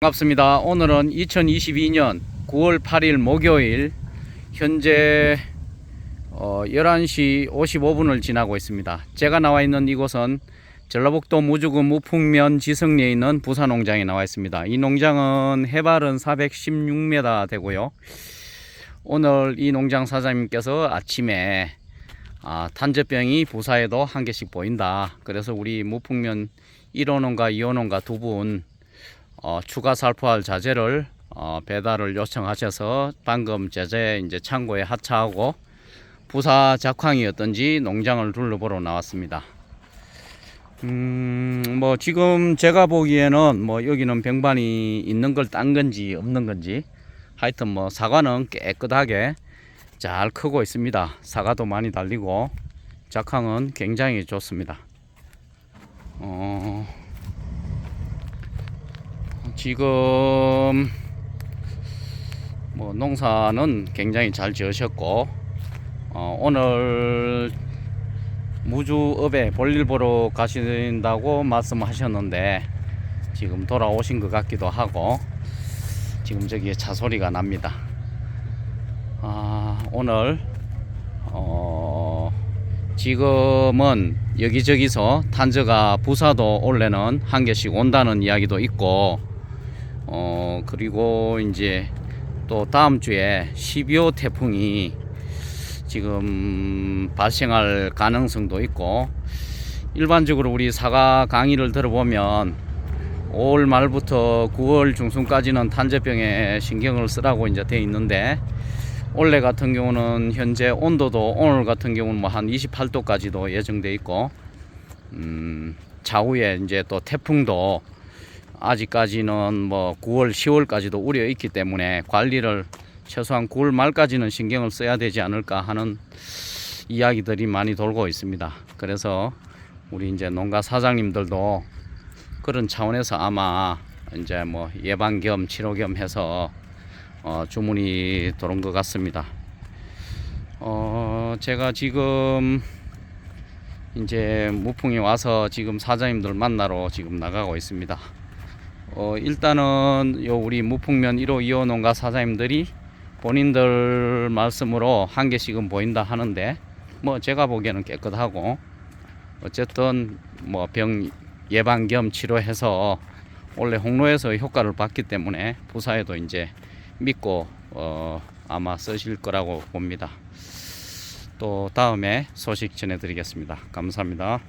반갑습니다. 오늘은 2022년 9월 8일 목요일 현재 어, 11시 55분을 지나고 있습니다. 제가 나와 있는 이곳은 전라북도 무주구 무풍면 지성리에 있는 부산농장에 나와 있습니다. 이 농장은 해발은 416m 되고요. 오늘 이 농장 사장님께서 아침에 아, 탄저병이 부사에도 한 개씩 보인다. 그래서 우리 무풍면 1호농가 2호농가 두분 어, 추가 살포할 자재를 어, 배달을 요청하셔서 방금 제재 이제 창고에 하차하고 부사 작황이었던지 농장을 둘러보러 나왔습니다. 음, 뭐 지금 제가 보기에는 뭐 여기는 병반이 있는 걸 딴 건지 없는 건지 하여튼 뭐 사과는 깨끗하게 잘 크고 있습니다. 사과도 많이 달리고 작황은 굉장히 좋습니다. 어, 지금 뭐 농사는 굉장히 잘 지으셨고 어, 오늘 무주읍에 볼일 보러 가신다고 말씀하셨는데 지금 돌아오신 것 같기도 하고 지금 저기에 차 소리가 납니다. 아, 오늘 어, 지금은 여기저기서 탄저가 부사도 올해는 한 개씩 온다는 이야기도 있고 어 그리고 이제 또 다음 주에 12호 태풍이 지금 발생할 가능성도 있고 일반적으로 우리 사과 강의를 들어보면 5월 말부터 9월 중순까지는 탄저병에 신경을 쓰라고 이제 돼 있는데 올해 같은 경우는 현재 온도도 오늘 같은 경우는 뭐 한 28도까지도 예정돼 있고 음 차후에 이제 또 태풍도 아직까지는 뭐 9월, 10월까지도 우려 있기 때문에 관리를 최소한 9월 말까지는 신경을 써야 되지 않을까 하는 이야기들이 많이 돌고 있습니다. 그래서 우리 이제 농가 사장님들도 그런 차원에서 아마 이제 뭐 예방 겸 치료 겸 해서 어 주문이 들어온 것 같습니다. 어 제가 지금 이제 무풍이 와서 지금 사장님들 만나러 지금 나가고 있습니다. 어, 일단은 요 우리 무풍면 1호 2호 농가 사장님들이 본인들 말씀으로 한 개씩은 보인다 하는데 뭐 제가 보기에는 깨끗하고 어쨌든 뭐 병 예방 겸 치료해서 원래 홍로에서 효과를 봤기 때문에 부사에도 이제 믿고 어 아마 쓰실 거라고 봅니다. 또 다음에 소식 전해드리겠습니다. 감사합니다.